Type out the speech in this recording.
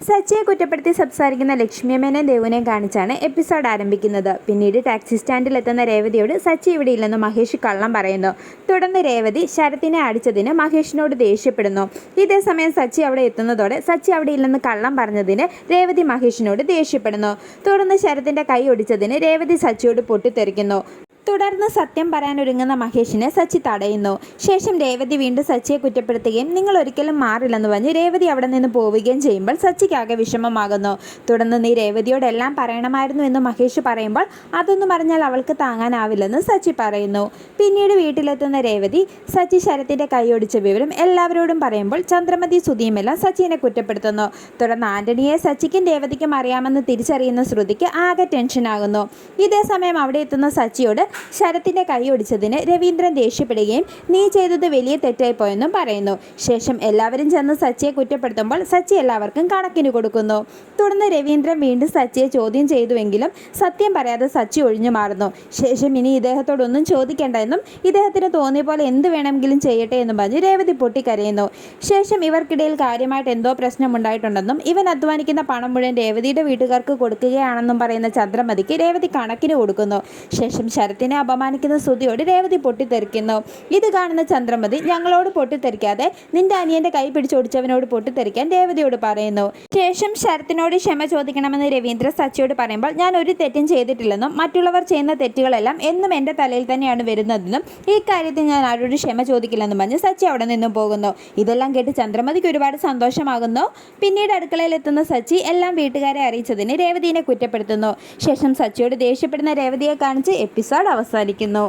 സച്ചിയെ കുറ്റപ്പെടുത്തി സംസാരിക്കുന്ന ലക്ഷ്മിയമ്മേനെ ദേവുനെ കാണിച്ചാണ് എപ്പിസോഡ് ആരംഭിക്കുന്നത്. പിന്നീട് ടാക്സി സ്റ്റാൻഡിൽ എത്തുന്ന രേവതിയോട് സച്ചി ഇവിടെ ഇല്ലെന്ന് മഹേഷ് കള്ളം പറയുന്നു. തുടർന്ന് രേവതി ശരത്തിനെ അടിച്ചതിന് മഹേഷിനോട് ദേഷ്യപ്പെടുന്നു. ഇതേസമയം സച്ചി അവിടെ എത്തുന്നതോടെ സച്ചി അവിടെ ഇല്ലെന്ന് കള്ളം പറഞ്ഞതിന് രേവതി മഹേഷിനോട് ദേഷ്യപ്പെടുന്നു. തുടർന്ന് ശരത്തിന്റെ കൈ ഒടിച്ചതിന് രേവതി സച്ചിയോട് പൊട്ടിത്തെറിക്കുന്നു. തുടർന്ന് സത്യം പറയാനൊരുങ്ങുന്ന മഹേഷിനെ സച്ചി തടയുന്നു. ശേഷം രേവതി വീണ്ടും സച്ചിയെ കുറ്റപ്പെടുത്തുകയും നിങ്ങൾ ഒരിക്കലും മാറില്ലെന്ന് പറഞ്ഞ് രേവതി അവിടെ നിന്ന് പോവുകയും ചെയ്യുമ്പോൾ സച്ചിക്കാകെ വിഷമമാകുന്നു. തുടർന്ന് നീ രേവതിയോട് എല്ലാം പറയണമായിരുന്നു എന്ന് മഹേഷ് പറയുമ്പോൾ അതൊന്നും പറഞ്ഞാൽ അവൾക്ക് താങ്ങാനാവില്ലെന്ന് സച്ചി പറയുന്നു. പിന്നീട് വീട്ടിലെത്തുന്ന രേവതി സച്ചി ശരത്തിന്റെ കൈയൊടിച്ച വിവരം എല്ലാവരോടും പറയുമ്പോൾ ചന്ദ്രമതി സുധിയുമെല്ലാം സച്ചിനെ കുറ്റപ്പെടുത്തുന്നു. തുടർന്ന് ആന്റണിയെ സച്ചിക്കും രേവതിക്കും അറിയാമെന്ന് തിരിച്ചറിയുന്ന ശ്രുതിക്ക് ആകെ ടെൻഷനാകുന്നു. ഇതേ സമയം അവിടെ എത്തുന്ന സച്ചിയോട് ശരത്തിന്റെ കൈയൊടിച്ചതിന് രവീന്ദ്രൻ ദേഷ്യപ്പെടുകയും നീ ചെയ്തത് വലിയ തെറ്റായിപ്പോയെന്നും പറയുന്നു. ശേഷം എല്ലാവരും ചെന്ന് സച്ചിയെ കുറ്റപ്പെടുത്തുമ്പോൾ സച്ചി എല്ലാവർക്കും കണക്കിന് കൊടുക്കുന്നു. തുടർന്ന് രവീന്ദ്രൻ വീണ്ടും സച്ചിയെ ചോദ്യം ചെയ്തുവെങ്കിലും സത്യം പറയാതെ സച്ചി ഒഴിഞ്ഞു മാറുന്നു. ശേഷം ഇനി ഇദ്ദേഹത്തോടൊന്നും ചോദിക്കേണ്ട എന്നും ഇദ്ദേഹത്തിന് തോന്നിയ പോലെ എന്ത് വേണമെങ്കിലും ചെയ്യട്ടെ എന്നും പറഞ്ഞ് രേവതി പൊട്ടിക്കരയുന്നു. ശേഷം ഇവർക്കിടയിൽ കാര്യമായിട്ട് എന്തോ പ്രശ്നമുണ്ടായിട്ടുണ്ടെന്നും ഇവൻ അധ്വാനിക്കുന്ന പണം മുഴുവൻ രേവതിയുടെ വീട്ടുകാർക്ക് കൊടുക്കുകയാണെന്നും പറയുന്ന ചന്ദ്രമതിക്ക് രേവതി കണക്കിന് കൊടുക്കുന്നു. ശേഷം ശരത്തിനെ അപമാനിക്കുന്ന സ്തുതിയോട് രേവതി പൊട്ടിത്തെറിക്കുന്നു. ഇത് കാണുന്ന ചന്ദ്രമതി ഞങ്ങളോട് പൊട്ടിത്തെറിക്കാതെ നിന്റെ അനിയന്റെ കൈ പിടിച്ചോടിച്ചവനോട് പൊട്ടിത്തെറിക്കാൻ രേവതിയോട് പറയുന്നു. ശേഷം ശരത്തിനോട് ക്ഷമ ചോദിക്കണമെന്ന് രവീന്ദ്ര സച്ചിയോട് പറയുമ്പോൾ ഞാൻ ഒരു തെറ്റും ചെയ്തിട്ടില്ലെന്നും മറ്റുള്ളവർ ചെയ്യുന്ന തെറ്റുകളെല്ലാം എന്നും എന്റെ തലയിൽ തന്നെയാണ് വരുന്നതെന്നും ഈ കാര്യത്തിൽ ഞാൻ ആരോട് ക്ഷമ ചോദിക്കില്ലെന്നും പറഞ്ഞ് സച്ചി അവിടെ നിന്നും പോകുന്നു. ഇതെല്ലാം കേട്ട് ചന്ദ്രമതിക്ക് ഒരുപാട് സന്തോഷമാകുന്നു. പിന്നീട് അടുക്കളയിൽ എത്തുന്ന സച്ചി എല്ലാം വീട്ടുകാരെ അറിയിച്ചതിന് രേവതിനെ കുറ്റപ്പെടുത്തുന്നു. ശേഷം സച്ചിയോട് ദേഷ്യപ്പെടുന്ന രേവതിയെ കാണിച്ച് എപ്പിസോഡ് അവസാനിക്കുന്നു